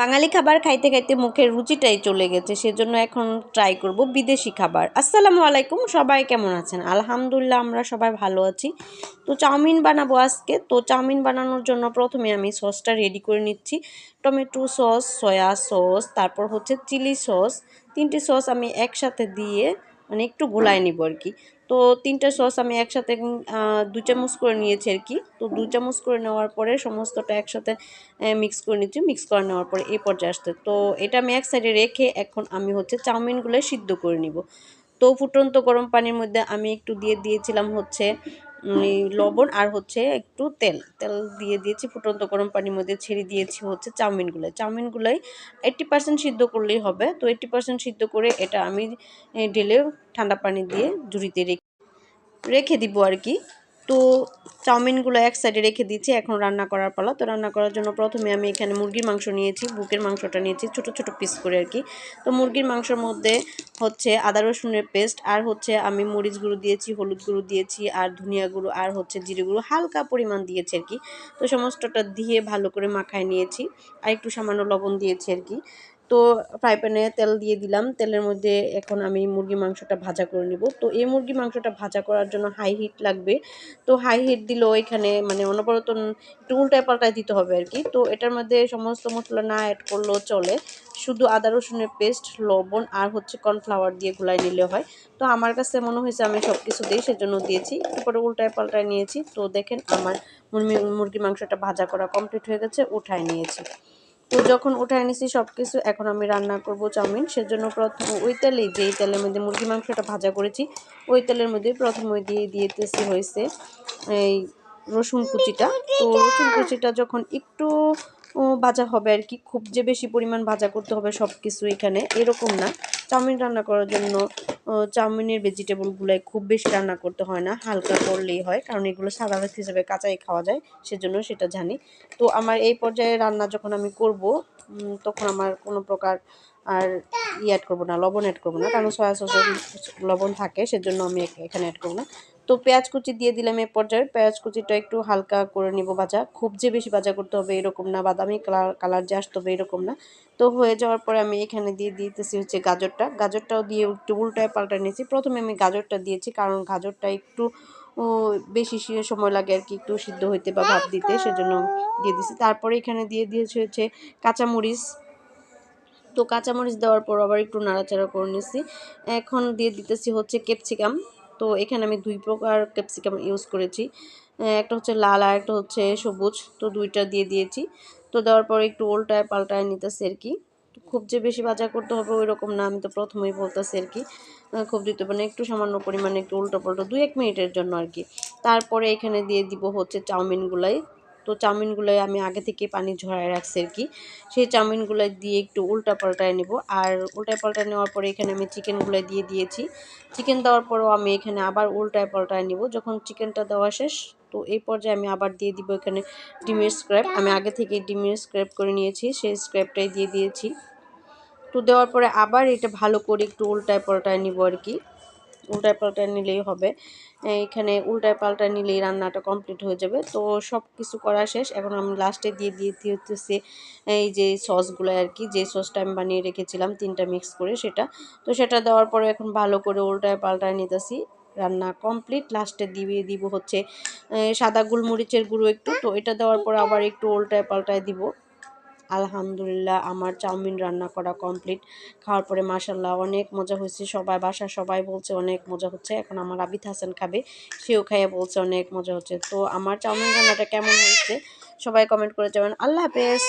বাঙালি খাবার খাইতে খাইতে মুখের রুচিটাই চলে গেছে, সেজন্য এখন ট্রাই করব বিদেশি খাবার। আসসালামু আলাইকুম, সবাই কেমন আছেন? আলহামদুলিল্লাহ, আমরা সবাই ভালো আছি। তো চাউমিন বানাবো আজকে। তো চাউমিন বানানোর জন্য প্রথমে আমি সসটা রেডি করে নিচ্ছি। টমেটো সস সয়া সস, তারপর হচ্ছে চিলি সস। তিনটি সস আমি একসাথে দিয়ে মানে একটু গোলায় নিব আর কি। তো তিনটা সস আমি একসাথে দু চামচ করে নিয়েছি আর কি। তো দু চামচ করে নেওয়ার পরে সমস্তটা একসাথে মিক্স করে নিচ্ছি মিক্স করে নেওয়ার পরে এই পর্যায়ে আসতে তো এটা আমি এক সাইডে রেখে এখন আমি হচ্ছে চাউমিনগুলো সিদ্ধ করে নিব। তো ফুটন্ত গরম পানির মধ্যে আমি একটু দিয়ে দিয়েছিলাম হচ্ছে লবণ আর হচ্ছে একটু তেল। তেল দিয়ে দিয়েছি, ফুটন্ত গরম পানির মধ্যে ছেড়ে দিয়েছি হচ্ছে চাউমিনগুলো চাউমিনগুলোই এইটটি পার্সেন্ট সিদ্ধ করলেই হবে। তো এইট্টি পার্সেন্ট সিদ্ধ করে এটা আমি ঢেলে ঠান্ডা পানি দিয়ে ঝুড়িতে রেখে রেখে দিব আর কি। তো চাউমিনগুলো এক সাইডে রেখে দিচ্ছি এখন রান্না করার পালা। তো রান্না করার জন্য প্রথমে আমি এখানে মুরগির মাংস নিয়েছি, বুকের মাংসটা নিয়েছি, ছোট ছোট পিস করে আর কি। তো মুরগির মাংসের মধ্যে হচ্ছে আদা রসুনের পেস্ট আর হচ্ছে আমি মরিচ গুঁড়ো দিয়েছি, হলুদ গুঁড়ো দিয়েছি, আর ধনিয়া গুঁড়ো, আর হচ্ছে জিরে গুঁড়ো হালকা পরিমাণ দিয়েছি আর কি। তো সমস্তটা দিয়ে ভালো করে মাখায় নিয়েছি, আর একটু সামান্য লবণ দিয়েছি আর কি। তো ফ্রাই প্যানে তেল দিয়ে দিলাম। তেলের মধ্যে এখন আমি মুরগি মাংসটা ভাজা করে নিব। তো এই মুরগি মাংসটা ভাজা করার জন্য হাই হিট লাগবে। তো হাই হিট দিলেও এখানে মানে অনবরত একটু উল্টায় পাল্টায় দিতে হবে আর কি। তো এটার মধ্যে সমস্ত মশলা না অ্যাড করলেও চলে। শুধু আদা, রসুনের পেস্ট লবণ আর হচ্ছে কর্নফ্লাওয়ার দিয়ে গুলাই নিলে হয়। তো আমার কাছে মনে হয়েছে আমি সব কিছু দিই সেজন্য দিয়েছি। তারপরে উল্টায় পাল্টায় নিয়েছি। তো দেখেন আমার মুরগি মাংসটা ভাজা করা কমপ্লিট হয়ে গেছে, উঠায় নিয়েছি। তো যখন উঠায় এনেছি সব কিছু এখন আমি রান্না করব চাউমিন। সেজন্য প্রথম ওই তেলে, যেই তেলের মধ্যে মুরগি মাংসটা ভাজা করেছি, ওই তেলের মধ্যে প্রথম ওই দিয়ে দিয়েতেছি হয়েছে এই রসুন কুচিটা। তো রসুন কুচিটা যখন একটু ভাজা হবে আর কি। খুব যে বেশি পরিমাণ ভাজা করতে হবে সব কিছু এখানে, এরকম না। চাউমিন রান্না করার জন্য চাউমিনের ভেজিটেবলগুলোই খুব বেশি রান্না করতে হয় না, হালকা করলেই হয়, কারণ এগুলো সাদা ভাত হিসেবে কাঁচাই খাওয়া যায়, সেজন্য সেটা জানি। তো আমার এই পর্যায়ে রান্না যখন আমি করব তখন আমার কোনো প্রকার আর ই অ্যাড করব না, লবণ অ্যাড করব না, কারণ সয়া সসের লবণ থাকে, সেজন্য আমি এখানে অ্যাড করব না। তো পেঁয়াজ কুচি দিয়ে দিলাম এ পর্যায়ে। পেঁয়াজ কুচিটা একটু হালকা করে নিব ভাজা। খুব যে বেশি ভাজা করতে হবে এরকম না, বাদামি কালার কালার যে আসতে হবে এরকম না। তো হয়ে যাওয়ার পরে আমি এখানে দিয়ে দিতেছি হচ্ছে গাজরটা। গাজরটাও দিয়ে একটু উল্টায় পাল্টা নিয়েছি। প্রথমে আমি গাজরটা দিয়েছি কারণ গাজরটা একটু বেশি সময় লাগে আর কি একটু সিদ্ধ হইতে বা ভাত দিতে, সেজন্য দিয়ে দিছি। তারপরে এখানে দিয়ে দিয়েছে হচ্ছে কাঁচামরিচ। তো কাঁচামরিচ দেওয়ার পর আবার একটু নাড়াচাড়া করে নিছি। এখন দিয়ে দিতেছি হচ্ছে ক্যাপসিকাম। তো এখানে আমি দুই প্রকার ক্যাপসিকাম ইউজ করেছি। একটা হচ্ছে লাল আর একটা হচ্ছে সবুজ। তো দুইটা দিয়ে দিয়েছি। তো দেওয়ার পরে একটু উল্টায় পাল্টায় নিতেছে আর কি। খুব যে বেশি ভাজা করতে হবে ওই রকম না, আমি তো প্রথমেই বলতেছি আর কি। খুব দিতে মানে একটু সামান্য পরিমাণে একটু উল্টো পাল্টো, দুই এক মিনিটের জন্য আর কি। তারপরে এখানে দিয়ে দিব হচ্ছে চাউমিনগুলাই। তো চাউমিনগুলোই আমি আগে থেকে পানি ঝরায় রাখছি আর কি। সেই চাউমিনগুলো দিয়ে একটু উল্টা পাল্টায় নেব। আর উল্টা পাল্টায় নেওয়ার পরে এখানে আমি চিকেনগুলো দিয়ে দিয়েছি। চিকেন দেওয়ার পরেও আমি এখানে আবার উল্টায় পাল্টায় নেব। যখন চিকেনটা দেওয়া শেষ, তো এই পর্যায়ে আমি আবার দিয়ে দিব এখানে ডিমের স্ক্র্যাপ আমি আগে থেকে ডিমের স্ক্র্যাপ করে নিয়েছি, সেই স্ক্র্যাপটাই দিয়ে দিয়েছি। তো দেওয়ার পরে আবার এটা ভালো করে একটু উল্টায় পাল্টায় নিব আর কি। উল্টায় পাল্টায় নিলেই হবে। এখানে উল্টায় পাল্টায় নিলেই রান্নাটা কমপ্লিট হয়ে যাবে। তো সব কিছু করা শেষ। এখন আমি লাস্টে দিয়ে দিয়ে হচ্ছে, এই যে সসগুলো আর কি, যে সসটা আমি বানিয়ে রেখেছিলাম, তিনটা মিক্স করে সেটা। তো সেটা দেওয়ার পরে এখন ভালো করে উল্টায় পাল্টায় নিতেছি। রান্না কমপ্লিট লাস্টে দিয়ে দিব হচ্ছে সাদা গোলমরিচের গুঁড়ো একটু। তো এটা দেওয়ার পর আবার একটু উল্টায় পাল্টায় দিব। আলহামদুলিল্লাহ, আমার চাউমিন রান্না করা কমপ্লিট খাওয়ার পরে মাসাল্লাহ অনেক মজা হয়েছে। সবাই বাসা সবাই বলছে অনেক মজা হচ্ছে। এখন আমার আবিদ হাসান খাবে, সেও খাইয়ে বলছে অনেক মজা হচ্ছে। তো আমার চাউমিন রান্নাটা কেমন হয়েছে সবাই কমেন্ট করে যাবেন আল্লাহ হাফেজ।